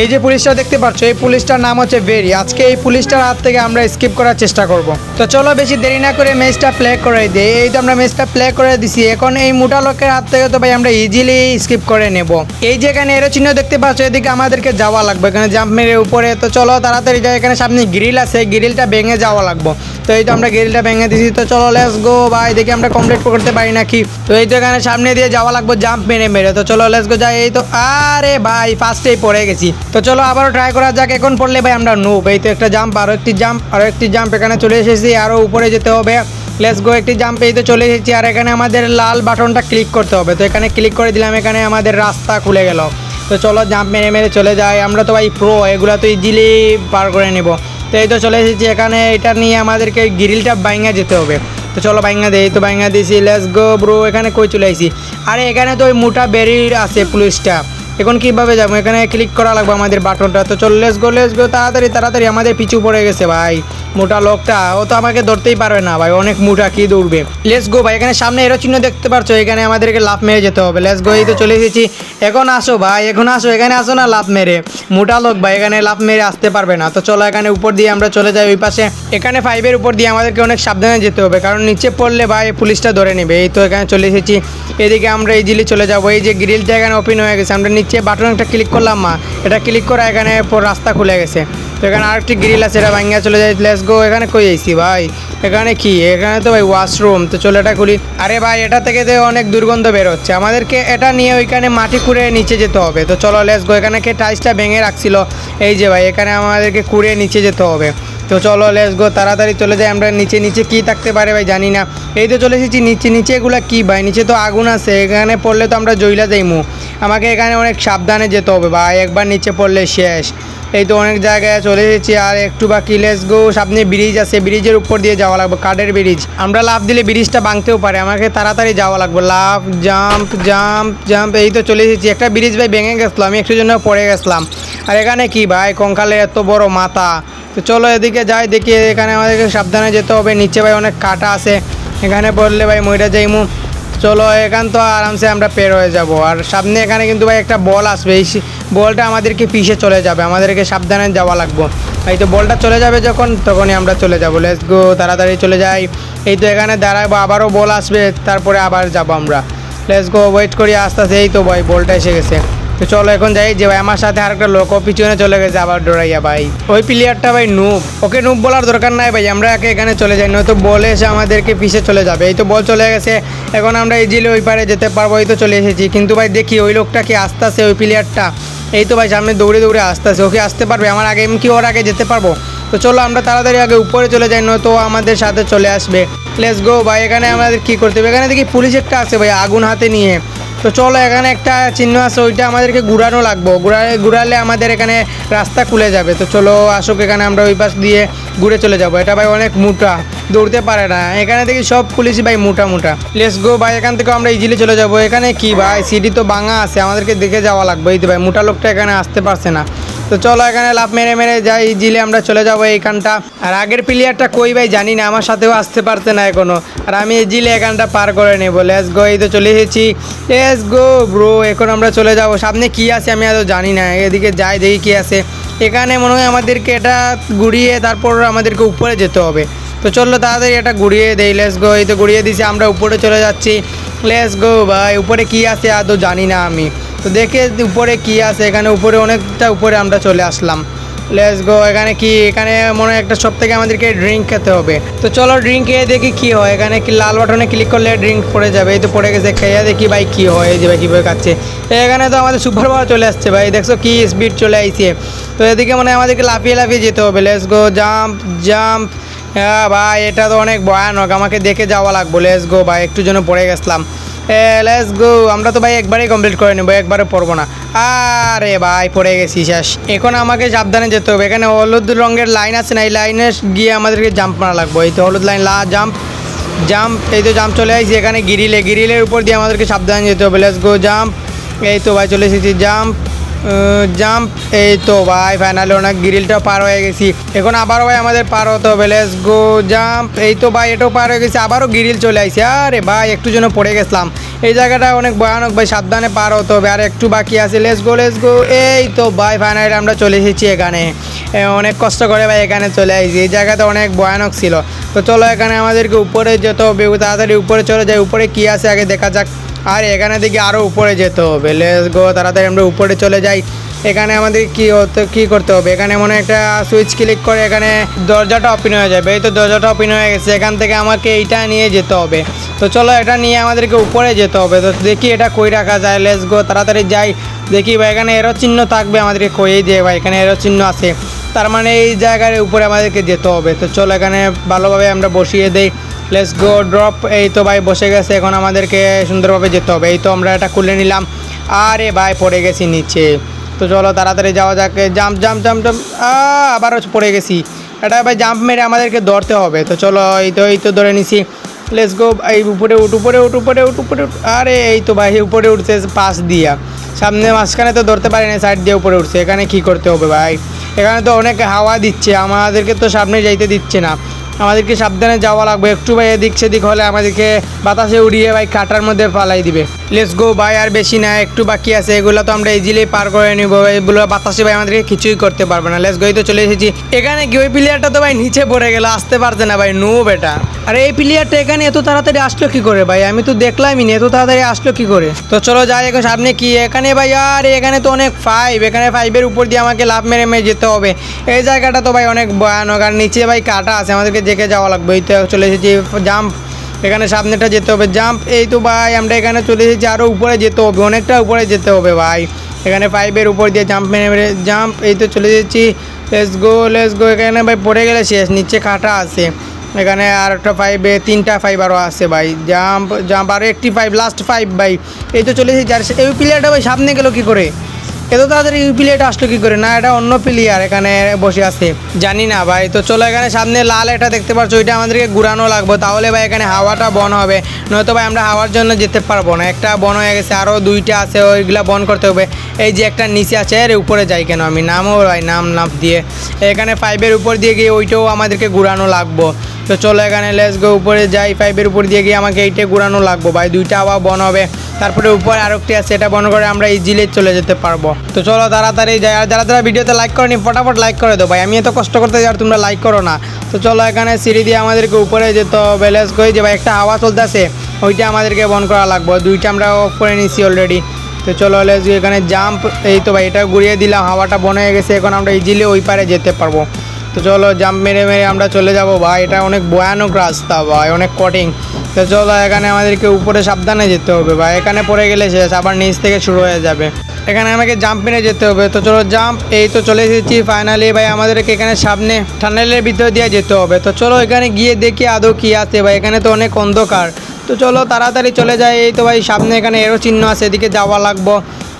এই যে পুলিশটা দেখতে পাচ্ছ, এই পুলিশটার নাম হচ্ছে ভেরি। আজকে এই পুলিশটার হাত থেকে আমরা স্কিপ করার চেষ্টা করব। তো চলো বেশি দেরি না করে ম্যাচটা প্লে করে দিই। এই তো আমরা ম্যাচটা প্লে করে দিছি। এখন এই মোটা লোকের হাত থেকে তো ভাই আমরা ইজিলি স্কিপ করে নেব। এই যে এখানে এরো চিহ্ন দেখতে পাচ্ছ, এদিকে আমাদেরকে যাওয়া লাগবে। এখানে জাম্প মেরে উপরে। তো চলো তাড়াতাড়ি যাই। এখানে সামনে গ্রিল আছে। গ্রিলটা ভেঙে যাওয়া লাগবে। তো এই তো আমরা গ্রিলটা ভেঙে দিছি তো চলো লেস গো ভাই, দেখি আমরা কমপ্লিট করতে পারি নাকি। তো এই তো এখানে সামনে দিয়ে যাওয়া লাগবে জাম্প মেরে মেরে। তো চলো লেস গো যাই, এই তো আরে ভাই ফার্স্টেই পড়ে গেছি। তো চলো, আবারও ট্রাই করা যাক, এখন পড়লে ভাই আমরা নুব এই তো একটা জাম্প আরও একটি জাম্প আরও একটি জাম্প এখানে চলে এসেছি আরও উপরে যেতে হবে। লেটস গো একটি জাম্প এই তো চলে এসেছি, আর এখানে আমাদের লাল বাটনটা ক্লিক করতে হবে। তো এখানে ক্লিক করে দিলাম, এখানে আমাদের রাস্তা খুলে গেল। তো চলো জাম্প মেরে মেরে চলে যাই। আমরা তো ভাই প্রো এগুলো তো ইজিলি পার করে নেব। তো এই তো চলে এসেছি এখানে। এটা নিয়ে আমাদেরকে গ্রিলটা বাইঙ্গা যেতে হবে। তো চলো বাইঙ্গা দেই তো বাইঙ্গা দিয়েছি। লেস গো ব্রো এখানে কই চলে আসি আরে এখানে তো ওই মোটা বেরির আছে পুলিশটা। এখন কীভাবে যাব? এখানে ক্লিক করা লাগবে আমাদের বাটনটা। তো চল লেস গো লেস গো তাড়াতাড়ি তাড়াতাড়ি। আমাদের পিছু পড়ে গেছে ভাই, মোটা লোকটা। ও তো আমাকে ধরতেই পারবে না ভাই, অনেক মোটা, কি দৌড়বে। লেস গো ভাই, এখানে সামনে এরো চিহ্ন দেখতে পারছ? এখানে আমাদেরকে লাভ মেরে যেতে হবে। লেস গো এই তো চলে এসেছি। এখন আসো ভাই, এখন আসো, এখানে আসো না লাভ মেরে। মোটা লোক ভাই, এখানে লাভ মেরে আসতে পারবে না। তো চলো, এখানে উপর দিয়ে আমরা চলে যাই, ওই পাশে। এখানে ফাইভের উপর দিয়ে আমাদেরকে অনেক সাবধানে যেতে হবে, কারণ নিচে পড়লে ভাই, পুলিশটা ধরে নেবে। এই তো এখানে চলে এসেছি। এদিকে আমরা ইজিলি চলে যাব। এই যে গ্রিলটা এখানে ওপেন হয়ে গেছে, আমরা নিচে বাটন একটা ক্লিক করলাম, মা। এটা ক্লিক করা এখানে রাস্তা খুলে গেছে। তো এখানে আরেকটি গ্রিল আছে, এটা ভাঙ্গা চলে যাই লেস গো এখানে কই যাইছি ভাই? এখানে কি? এখানে তো ভাই ওয়াশরুম তো চলো এটা খুলি। আরে ভাই, এটা থেকে তো অনেক দুর্গন্ধ বেরোচ্ছে আমাদেরকে এটা নিয়ে ওইখানে মাটি খুঁড়ে নিচে যেতে হবে। তো চলো লেস গো এখানে কে টাইসটা ভেঙে রাখছিল। এই যে ভাই, এখানে আমাদেরকে কুড়ে নিচে যেতে হবে। তো চলো লেস গো তাড়াতাড়ি চলে যাই আমরা নিচে নিচে কি থাকতে পারে ভাই জানি না। এই তো চলে এসেছি, নিচে নিচে এগুলা কি ভাই? নিচে তো আগুন আছে, এখানে পড়লে তো আমরা জইলা যাইমু। আমাকে এখানে অনেক সাবধানে যেতে হবে ভাই, একবার নিচে পড়লে শেষ। এই তো অনেক জায়গায় চলে এসেছি, আর একটু বাকি লেস গো সামনে ব্রিজ আছে ব্রিজের উপর দিয়ে যাওয়া লাগবে, কাঠের ব্রিজ আমরা লাভ দিলে ব্রিজটা ভাঙতেও পারে, আমাকে তাড়াতাড়ি যাওয়া লাগবে লাভ জাম্প জাম্প জাম্প এই তো চলে এসেছি, একটা ব্রিজ ভাই ভেঙে গেছিল, আমি একটু জন্য পড়ে গেছিলাম। আর এখানে কি ভাই, কঙ্কালের এত বড় মাথা। তো চলো এদিকে যাই, দেখি এখানে আমাদেরকে সাবধানে যেতে হবে। নিচে ভাই অনেক কাটা আছে। এখানে পড়লে ভাই মইটা যাইমু। চলো এখান তো আরামসে আমরা পের হয়ে যাব। আর সামনে এখানে কিন্তু ভাই একটা বল আসবে। এই বলটা আমাদেরকে পিষে চলে যাবে। আমাদেরকে সাবধানে যাওয়া লাগবে। এই তো বলটা চলে যাবে যখন, তখনই আমরা চলে যাব। লেটস গো তাড়াতাড়ি চলে যাই। এই তো এখানে দাঁড়াবো আবারও বল আসবে, তারপরে আবার যাব আমরা। লেটস গো ওয়েট করি, আস্তে আস্তে। এই তো ভাই, বলটা এসে গেছে। তো চলো এখন যাই, যে ভাই আমার সাথে আরেকটা লোক, ও পিছনে চলে গেছে আবার ডরাইয়া ভাই। ওই প্লেয়ারটা ভাই নুব ওকে নুব বলার দরকার নাই ভাই, আমরা একে এখানে চলে যাই, নয়তো বলে এসে আমাদেরকে পিছে চলে যাবে। এই তো বল চলে গেছে, এখন আমরা ইজিলি ওই পারে যেতে পারব, এই তো চলে এসেছি। কিন্তু ভাই দেখি ওই লোকটা কি আসতে আসে ওই প্লেয়ারটা এই তো ভাই সামনে দৌড়ে দৌড়ে আসতে আসে ওকে আসতে পারবে? আমার আগে এম কি ওর আগে যেতে পারব। তো চলো আমরা তাড়াতাড়ি আগে উপরে চলে যাই, নয়তো আমাদের সাথে চলে আসবে। লেটস গো ভাই, এখানে আমাদের কি করতে হবে? এখানে দেখি পুলিশ একটা আছে ভাই, আগুন হাতে নিয়ে। তো চলো, এখানে একটা চিহ্ন আছে, ওইটা আমাদেরকে ঘুরানো লাগবো। ঘুরালে ঘুরালে আমাদের এখানে রাস্তা খুলে যাবে। তো চলো, আসুক এখানে, আমরা ওই পাশ দিয়ে ঘুরে চলে যাব। এটা ভাই অনেক মোটা, দৌড়তে পারে না। এখানে দেখি সব পুলিশই ভাই মোটা মোটা। লেস গো ভাই, এখান থেকে আমরা ইজিলি চলে যাব। এখানে কি ভাই? সিটি তো ভাঙা আছে, আমাদেরকে দেখে যাওয়া লাগবে। এই তো ভাই, মোটা লোকটা এখানে আসতে পারছে না। তো চলো এখানে লাভ মেরে মেরে যাই ইজিলি আমরা চলে যাব এইখানটা। আর আগের প্লেয়ারটা কই ভাই জানি না, আমার সাথেও আসতে পারতে না এখনও। আর আমি ইজিলি এখানটা পার করে নেব। লেস গো এই তো চলে এসেছি। লেস গো ব্রো এখন আমরা চলে যাব। সামনে কি আছে আমি এত জানি না, এদিকে যাই দেখি কি আছে। এখানে মনে হয় আমাদেরকে এটা ঘুরিয়ে তারপর আমাদেরকে উপরে যেতে হবে। তো চলল তাড়াতাড়ি এটা ঘুরিয়ে দেই। লেস গো এই তো ঘুরিয়ে দিছি, আমরা উপরে চলে যাচ্ছি। লেস গো ভাই, উপরে কি আছে আদৌ জানি না আমি। তো দেখে উপরে কি আছে, এখানে উপরে অনেকটা উপরে আমরা চলে আসলাম। লেস গো এখানে কি, এখানে মনে হয় একটা সব থেকে আমাদেরকে ড্রিঙ্ক খেতে হবে। তো চলো ড্রিঙ্ক খেয়ে দেখি কি হয়, এখানে কি লাল বাটনে ক্লিক করলে ড্রিঙ্ক পড়ে যাবে। এই তো পড়ে গেছে, খেয়ে দেখি ভাই কি হয়, এই যে ভাই কীভাবে খাচ্ছে। এখানে তো আমাদের সুপার পাওয়ার চলে আসছে ভাই, দেখছ কি স্পিড চলে আইছে। তো এদিকে মানে আমাদেরকে লাফিয়ে লাফিয়ে যেতে হবে। লেস গো জাম্প জাম্প হ্যাঁ ভাই, এটা তো অনেক ভয়ানক, আমাকে দেখে যাওয়া লাগবো। লেস গো ভাই, একটু জন্য পড়ে গেছিলাম। লেটস গো আমরা তো ভাই একবারেই কমপ্লিট করে নেব একবারে পড়ব না। আরে ভাই, পড়ে গেছি শেষ। এখন আমাকে সাবধানে যেতে হবে। এখানে হলুদ রঙের লাইন আছে না, এই লাইনে গিয়ে আমাদেরকে জাম্প মারা লাগবো। এই তো হলুদ লাইন লা জাম্প জাম্প এই তো জাম্প চলে আসছি। এখানে গিরিলে গিরিলের উপর দিয়ে আমাদেরকে সাবধানে যেতে হবে। লেটস গো জাম্প এই তো ভাই, চলে এসেছি জাম্প জাম্প এই তো ভাই ফাইনালি অনেক গ্রিলটা পার হয়ে গেছি। এখন আবারও ভাই আমাদের পার হতে হবে। লেটস গো জাম্প এই তো ভাই, এটাও পার হয়ে গেছে। আবারও গ্রিল চলে আসছে আরে ভাই, একটু জন্য পড়ে গেছিলাম। এই জায়গাটা অনেক ভয়ানক ভাই, সাবধানে পার হতে হবে। আর একটু বাকি আছে। লেস গো লেস গো এই তো ভাই ফাইনালি আমরা চলে এসেছি এখানে। অনেক কষ্ট করে ভাই এখানে চলে আসছি এই জায়গাটা অনেক ভয়ানক ছিল। তো চলো এখানে আমাদেরকে উপরে যেতে তাড়াতাড়ি উপরে চলে যাই। উপরে কী আছে আগে দেখা যাক। আর এখানে দেখি আরও উপরে যেতে হবে। লেস গো তাড়াতাড়ি আমরা উপরে চলে যাই। এখানে আমাদের কি হতো, কি করতে হবে? এখানে মনে একটা সুইচ ক্লিক করে এখানে দরজাটা ওপেন হয়ে যাবে। এই তো দরজাটা ওপেন হয়ে গেছে। এখান থেকে আমাকে এইটা নিয়ে যেতে হবে। তো চলো এটা নিয়ে আমাদেরকে উপরে যেতে হবে। তো দেখি এটা কই রাখা যায়। লেস গো তাড়াতাড়ি যাই। দেখি ভাই, এখানে এরো চিহ্ন থাকবে আমাদেরকে কই। যে ভাই, এখানে এরো চিহ্ন আছে। তার মানে এই জায়গার উপরে আমাদেরকে যেতে হবে। তো চলো এখানে ভালোভাবে আমরা বসিয়ে দেই। লেটস গো ড্রপ এই তো ভাই বসে গেছে, এখন আমাদেরকে সুন্দরভাবে যেতে হবে। এই তো আমরা এটা খুলে নিলাম। আরে ভাই, পড়ে গেছি নিচে। তো চলো তাড়াতাড়ি যাওয়া যাক। Jump jump jump jump. আবারও পড়ে গেছি। এটা ভাই জাম্প মেরে আমাদেরকে ধরতে হবে। তো চলো, এই তো এই তো ধরে নিছি। লেটস গো এই উপরে উঠ উপরে উঠ উপরে উঠ উপরে উঠ। আরে, এই তো ভাই, উপরে উঠছে পাশ দিয়া। সামনে মাঝখানে তো ধরতে পারি না, সাইড দিয়ে উপরে উঠছে। এখানে কি করতে হবে ভাই? এখানে তো অনেক হাওয়া দিচ্ছে। আমাদেরকে তো সামনে যাইতে দিচ্ছে না। আমাদেরকে সাবধানে যাওয়া লাগবে। একটু ভাই এদিক সেদিক হলে আমাদেরকে বাতাসে উড়িয়ে ভাই কাটার মধ্যে পালাই দিবে। লেটস গো ভাই, আর বেশি না, একটু বাকি আছে, এগুলো তো আমরা ইজিলি পার করে নিব। এগুলো বাতাসে ভাই, আমাদেরকে কিছুই করতে পারবে না। লেটস গোই তো চলে এসেছি। এখানে কি ওই প্লেয়ারটা তো ভাই নিচে পড়ে গেল, আসতে পারছে না ভাই নো বেটা। আর, এই প্লেয়ারটা এখানে এত তাড়াতাড়ি আসলো কি করে ভাই? আমি তো দেখলামই না, এত তাড়াতাড়ি আসলো কি করে? তো চলো যাই, এখন সামনে কি? এখানে ভাই, আর, এখানে তো অনেক ফাইভ এখানে ফাইভের উপর দিয়ে আমাকে লাভ মেরে মেরে যেতে হবে। এই জায়গাটা তো ভাই অনেক ভয়ানক, আর নিচে ভাই কাটা আছে, আমাদেরকে জেগে যাওয়া লাগবে। এই তো চলে এসেছি জাম্প এখানে সামনেটা যেতে হবে জাম্প এই তো ভাই, আমরা এখানে চলে এসেছি আরও উপরে যেতে হবে, অনেকটা উপরে যেতে হবে ভাই। এখানে ফাইভের উপর দিয়ে জাম্প মেরে মেরে জাম্প এই তো চলে এসেছি। লেস গো লেস গো এখানে ভাই পড়ে গেলে শেষ, নিচে কাটা আছে। এখানে আর একটা ফাইভে তিনটা ফাইভ আরও আছে ভাই। জাম্প জাম্প আরও একটি ফাইভ লাস্ট ফাইভ ভাই। এই তো চলে এসেছি। সে- এই প্লেয়ারটা ভাই সামনে গেলো কী করে? এত তাড়াতাড়ি ইউ প্লেয়ারটা আসলো কি করে? না, এটা অন্য প্লেয়ার এখানে বসে আছে। জানি না ভাই। তো চলো এখানে সামনে লাল এটা দেখতে পাচ্ছ ওইটা আমাদেরকে ঘুরানো লাগবে। তাহলে ভাই এখানে হাওয়াটা বন হবে। নয়তো ভাই আমরা হাওয়ার জন্য যেতে পারব না। একটা বন হয়ে গেছে আরও দুইটা আছে, ওইগুলা বন করতে হবে। এই যে একটা নিচে আছে, এর উপরে যাই কেন আমি? নামও ভাই, নাম নাম দিয়ে। এখানে ফাইভের উপর দিয়ে গিয়ে ওইটাও আমাদেরকে ঘুরানো লাগবো। তো চলো এখানে লেস গো উপরে যাই। ফাইভের উপর দিয়ে গিয়ে আমাকে এইটা ঘুরানো লাগবো। ভাই, দুইটা আবার বন হবে। তারপরে উপরে আরেকটি আছে, এটা বন করে আমরা ইজিলি চলে যেতে পারব। তো চলো তাড়াতাড়ি যাই, আর যারা যারা ভিডিওতে লাইক করেনি, ফটাফট লাইক করে দাও ভাই। আমি এত কষ্ট করতে যাই, আর তোমরা লাইক করো না। তো চলো এখানে সিঁড়ি দিয়ে আমাদেরকে উপরে যেতে লেস গো যে ভাই, একটা হাওয়া চলতেছে। ওইটা আমাদেরকে বন করা লাগবে। দুইটা আমরা অফ করে নিছি অলরেডি তো চলো গো এখানে জাম্প এই তো ভাই, এটা ঘুরিয়ে দিলাম। হাওয়াটা বন হয়ে গেছে, এখন আমরা ইজিলি ওই পারে যেতে পারব। তো চলো জাম্প মেরে মেরে আমরা চলে যাব। ভাই, এটা অনেক ভয়ানক রাস্তা ভাই, অনেক কঠিন। তো চলো, এখানে আমাদেরকে উপরে সাবধানে যেতে হবে ভাই। এখানে পড়ে গেলে শেষ, আবার নিচ থেকে শুরু হয়ে যাবে। এখানে আমাকে জাম্প মেরে যেতে হবে। তো চলো জাম্প এই তো চলে এসেছি ফাইনালি ভাই, আমাদেরকে এখানে সামনে টানেলের ভিতর দিয়ে যেতে হবে। তো চলো এখানে গিয়ে দেখি আদৌ কি আছে। ভাই, এখানে তো অনেক অন্ধকার। তো চলো তাড়াতাড়ি চলে যায় এই তো ভাই, সামনে এখানে এরও চিহ্ন আছে। এদিকে যাওয়া লাগবো।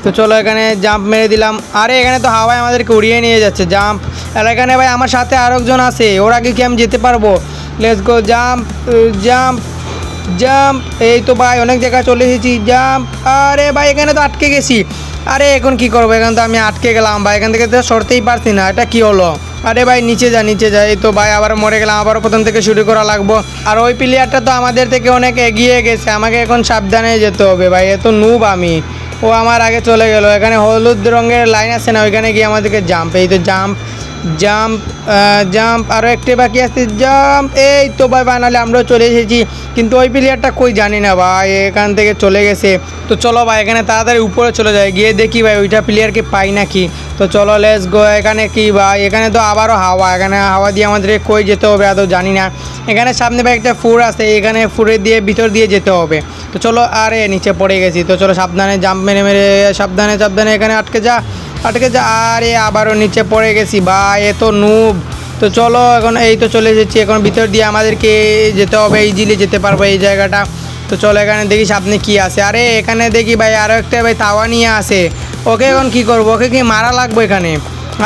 তো চলো এখানে জাম্প মেরে দিলাম। আরে, এখানে তো হাওয়ায় আমাদেরকে উড়িয়ে নিয়ে যাচ্ছে। জাম্প আর এখানে ভাই, আমার সাথে আরেকজন আছে। ওর আগে কি আমি যেতে পারব? Let's go jump jump jump এই তো ভাই, অনেক জায়গায় চলে এসেছি। জাম্প আরে ভাই, এখানে তো আটকে গেছি। আরে, এখন কি করব? এখান তো আমি আটকে গেলাম ভাই। এখান থেকে তো সরতেই পারছি না। এটা কি হলো? আরে ভাই, নিচে যা নিচে যা। এই তো ভাই, আবার মরে গেলাম। আবারও প্রথম থেকে শুরু করা লাগবো। আর ওই প্লেয়ারটা তো আমাদের থেকে অনেক এগিয়ে গেছে। আমাকে এখন সাবধানে যেতে হবে ভাই। এত নুব আমি। ও আমার আগে চলে গেল। এখানে হলুদ রঙের লাইন আছে না, ওইখানে গিয়ে আমাদেরকে জাম্প এই তো জাম্প জাম্প জাম্প আরও একটি বাকি আছে, জাম্প। এই তো ভাই বানালে আমরাও চলে এসেছি। কিন্তু ওই প্লেয়ারটা কই জানি না ভাই, এখান থেকে চলে গেছে। তো চলো ভাই, এখানে তাড়াতাড়ি উপরে চলে যায় গিয়ে দেখি ভাই, ওইটা প্লেয়ারকে পাই নাকি। তো চলো লেস গো এখানে কি ভাই, এখানে তো আবারও হাওয়া, এখানে হাওয়া দিয়ে আমাদেরকে কই যেতে হবে আদৌ জানি না। এখানে সামনে ভাই একটা ফুর আছে, এখানে ফুরে দিয়ে ভিতর দিয়ে যেতে হবে। তো চলো, আরে, নিচে পড়ে গেছি। তো চলো, সাবধানে জাম্প মেরে মেরে, সাবধানে সাবধানে এখানে আটকে যা। আটকে যা, আরে আবারও নিচে পড়ে গেছি ভাই এত নুব তো চলো, এখন এই তো চলে এসেছি এখন ভিতর দিয়ে আমাদেরকে যেতে হবে ইজিলি যেতে পারব এই জায়গাটা। তো চলো, এখানে দেখি সামনে কি আছে। আরে, এখানে দেখি ভাই আরও একটা ভাই তাওয়া নিয়ে আসে। ওকে এখন কি করব? ওকে কি মারা লাগবে এখানে?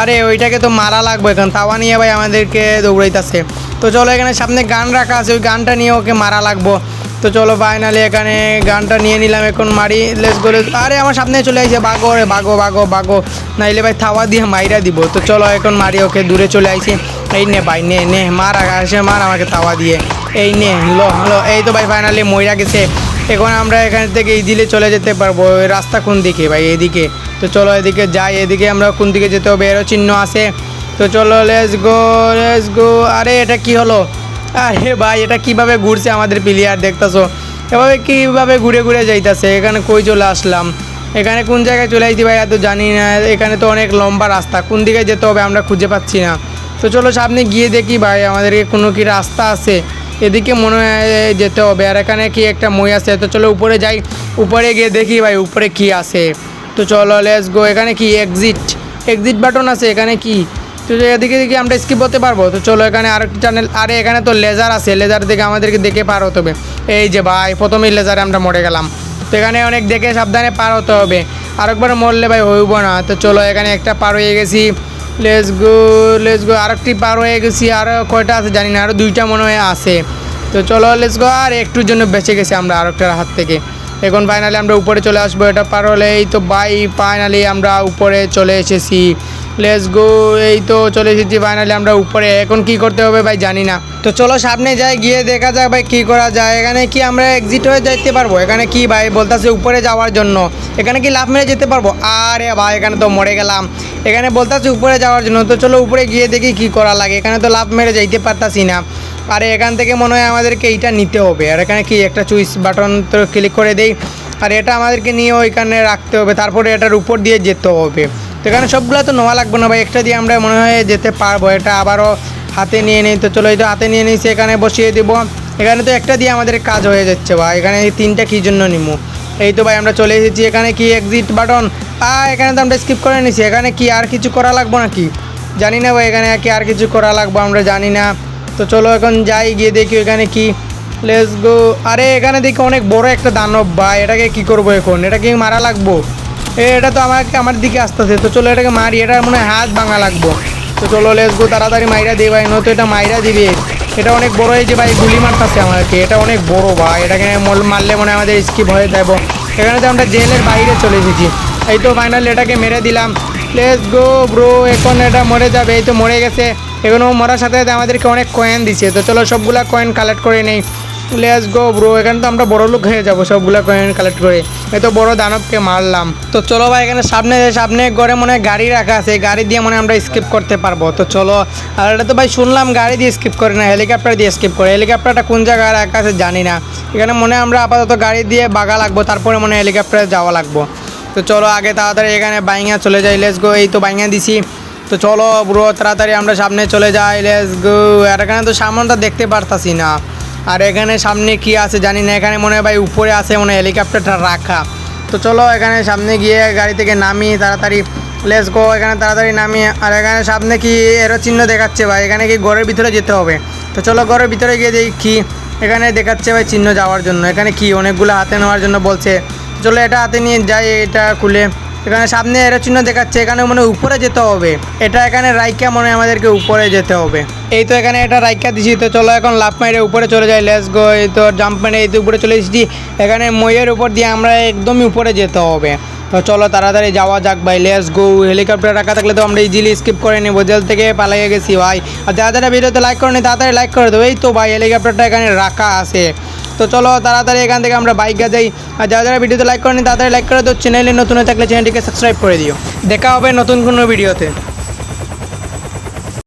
আরে, ওইটাকে তো মারা লাগবে এখন। তাওয়া নিয়ে ভাই আমাদেরকে দৌড়াইতেছে। তো চলো এখানে সামনে গান রাখা আছে, ওই গানটা নিয়ে ওকে মারা লাগবো। তো চলো ফাইনালি এখানে গানটা নিয়ে নিলাম এখন মারি লেস গোলে আরে, আমার সামনে চলে আসছে বাগো রে বাগো বাগো বাগো নাইলে ভাই থাওয়া দিয়ে মাইরা দিব। তো চলো এখন মারি ওকে, দূরে চলে আইছি। এই নে ভাই, নে নে, মার আসে, মার আমাকে তাওয়া দিয়ে। এই নে, লো লো, এই তো ভাই ফাইনালি মইরা গেছে। এখন আমরা এখান থেকে ইজিলি চলে যেতে পারব রাস্তা কোন দিকে ভাই, এদিকে। তো চলো এদিকে যাই, এদিকে আমরা কোন দিকে যেতে হবে, এরও চিহ্ন আছে। তো চলো লেস গো লেস গো আরে, এটা কি হলো? আরে ভাই, এটা কীভাবে ঘুরছে আমাদের প্লেয়ার, দেখতেছো? এভাবে কীভাবে ঘুরে ঘুরে যাইতাছে? এখানে কই চলে আসলাম? এখানে কোন জায়গায় চলে আসছি ভাই, এত জানি না। এখানে তো অনেক লম্বা রাস্তা, কোন দিকে যেতে হবে আমরা খুঁজে পাচ্ছি না। তো চলো, সামনে গিয়ে দেখি ভাই, আমাদেরকে কোনো কি রাস্তা আছে? এদিকে মনে হয় যেতে হবে। আর এখানে কি একটা মই আছে? তো চলো, উপরে যাই। উপরে গিয়ে দেখি ভাই, উপরে কি আছে? তো চলো লেস গো এখানে কি এক্সিট এক্সিট বাটন আছে, এখানে কি? তো এদিকে দেখি আমরা স্কিপ হতে পারব। তো চলো এখানে আরেকটি চ্যানেল আরে এখানে তো লেজার আছে লেজার দেখে আমাদেরকে দেখে পার হতে হবে। এই যে ভাই, প্রথমেই লেজারে আমরা মরে গেলাম। তো এখানে অনেক দেখে সাবধানে পার হতে হবে। আরেকবার মরলে ভাই হইব না। তো চলো এখানে একটা পার হয়ে গেছি। লেস গো লেস গো আরেকটি পার হয়ে গেছি। আরও কয়টা আছে জানি না আরও দুইটা মনে হয় আছে। তো চলো লেস গো আর একটুর জন্য বেঁচে গেছি আমরা আরেকটার হাত থেকে। এখন ফাইনালি আমরা উপরে চলে আসব। এটা পার হলে এই তো বাই ফাইনালি আমরা উপরে চলে এসেছি। লেটস গো এই তো চলে এসেছি ফাইনালি আমরা উপরে। এখন কি করতে হবে ভাই জানি না। তো চলো সামনে যাই, গিয়ে দেখা যাক ভাই কি করা যায়। এখানে কি আমরা এক্সিট হয়ে যাইতে পারব? এখানে কি ভাই বলতেছে উপরে যাওয়ার জন্য? এখানে কি লাভ মেরে যেতে পারব? আরে ভাই, এখানে তো মরে গেলাম। এখানে বলতেছে উপরে যাওয়ার জন্য। তো চলো উপরে গিয়ে দেখি কি করা লাগে। এখানে তো লাভ মেরে যাইতে পারতাছি না। আরে এখান থেকে মনে হয় আমাদেরকে এইটা নিতে হবে। আর এখানে কি একটা চুইস বাটন তো ক্লিক করে দেই। আর এটা আমাদেরকে নিয়ে ওইখানে রাখতে হবে। তারপরে এটার উপর দিয়ে যেতে হবে। তো এখানে সবগুলো তো নেওয়া লাগবে না ভাই। একটা দিয়ে আমরা মনে হয় যেতে পারব। এটা আবারও হাতে নিয়ে নিই। তো চলো, এই তো হাতে নিয়ে নিয়েছি, এখানে বসিয়ে দেবো। এখানে তো একটা দিয়ে আমাদের কাজ হয়ে যাচ্ছে ভাই। এখানে তিনটা কী জন্য নিমু? এই তো ভাই, আমরা চলে এসেছি। এখানে কি এক্সিট বাটন আ এখানে তো আমরা স্কিপ করে নিছি। এখানে কি আর কিছু করা লাগবো নাকি? জানি না ভাই, এখানে কি আর কিছু করা লাগবো আমরা জানি না। তো চলো, এখন যাই, গিয়ে দেখি এখানে কি। লেস গো আরে, এখানে দেখি অনেক বড় একটা দানব ভাই। এটাকে কি করব এখন? এটাকে মারা লাগবো? এটা তো আমাকে আমার দিকে আসতেছে। তো চলো এটাকে মারি, এটা মনে হয় হাত ভাঙা লাগবো। তো চলো লেটস গো তাড়াতাড়ি মাইরা দে ভাই, নয়তো এটা মাইরা দিবে। এটা অনেক বড় হয়েছে ভাই, গুলি মারতেছে আমাকে। এটা অনেক বড় ভাই, এটাকে মারলে মনে আমাদের স্কিপ হয়ে যাব। এখানে তো আমরা জেলের বাইরে চলে এসেছি। এই তো ফাইনাল এটাকে মেরে দিলাম। লেস গো ব্রো এখন এটা মরে যাবে। এই তো মরে গেছে। এখন ও মরার সাথে সাথে আমাদেরকে অনেক কয়েন দিচ্ছে তো চলো, সবগুলা কয়েন কালেক্ট করে নেই। লেটস গো ব্রো এখানে তো আমরা বড় লোক হয়ে যাব, সবগুলো কয়েন কালেক্ট করে। এই তো বড় দানবকে মারলাম। তো চলো ভাই, এখানে সামনে সামনে ঘরে মনে হয় গাড়ি রাখা আছে। গাড়ি দিয়ে মনে আমরা স্কিপ করতে পারব। তো চলো, আর এটা তো ভাই শুনলাম, গাড়ি দিয়ে স্কিপ করে না হেলিকপ্টার দিয়ে স্কিপ করে। হেলিকপ্টারটা কোন জায়গায় রাখা আছে জানি না। এখানে মনে আমরা আপাতত গাড়ি দিয়ে বাগা লাগবো, তারপরে মনে হেলিকপ্টারে যাওয়া লাগবো। তো চলো, আগে তাড়াতাড়ি এখানে বাইঙ্গা চলে যাই লেটস গো এই তো বাইঙ্গা দিছি। তো চলো ব্রো তাড়াতাড়ি আমরা সামনে চলে যাই লেটস গো আর এখানে তো সামনটা দেখতে পারতাছি না। আর এখানে সামনে কি আছে জানি না, এখানে মনে হয় ভাই উপরে আছে মনে হয় হেলিকপ্টারটা রাখা। তো চলো এখানে সামনে গিয়ে গাড়ি থেকে নামি, তাড়াতাড়ি লেটস গো এখানে তাড়াতাড়ি নামি। আর এখানে সামনে কি এরো চিহ্ন দেখাচ্ছে ভাই, এখানে কি ঘরের ভিতরে যেতে হবে। তো চলো ঘরের ভিতরে গিয়ে দেখি, এখানে দেখাচ্ছে ভাই চিহ্ন যাওয়ার জন্য। এখানে কি অনেকগুলো হাতে নেওয়ার জন্য বলছে। চলো এটা হাতে নিয়ে যাই, এটা খুলে। এখানে সামনে এরো চিহ্ন দেখাচ্ছে, এখানে মনে উপরে যেতে হবে। এটা এখানে রাইকা মনে আমাদেরকে উপরে যেতে হবে। এই তো এখানে এটা রাইকা দিছি, তো চলো এখন লাভ মাইরে উপরে চলে যাই লেস গো এই তো জাম্প মেরে এই তো উপরে চলে এসেছি। এখানে মইয়ের উপর দিয়ে আমরা একদমই উপরে যেতে হবে। তো চলো তাড়াতাড়ি যাওয়া যাক ভাই লেস গো হেলিকপ্টার রাখা থাকলে তো আমরা ইজিলি স্কিপ করে নিবো, জেল থেকে পালিয়ে গেছি ভাই। আর যারা যারা ভিডিওতে লাইক করে নি তাড়াতাড়ি লাইক করে দেবো। এই তো ভাই, হেলিকপ্টারটা এখানে রাখা আছে। তো চলো তাড়াতাড়ি এখান থেকে আমরা বাইক যাই। আর যারা যারা ভিডিওতে লাইক করেনি তাড়াতাড়ি লাইক করে দিও। চ্যানেলে নতুন হয়ে থাকলে চ্যানেলটিকে সাবস্ক্রাইব করে দিও। দেখা হবে নতুন কোনো ভিডিওতে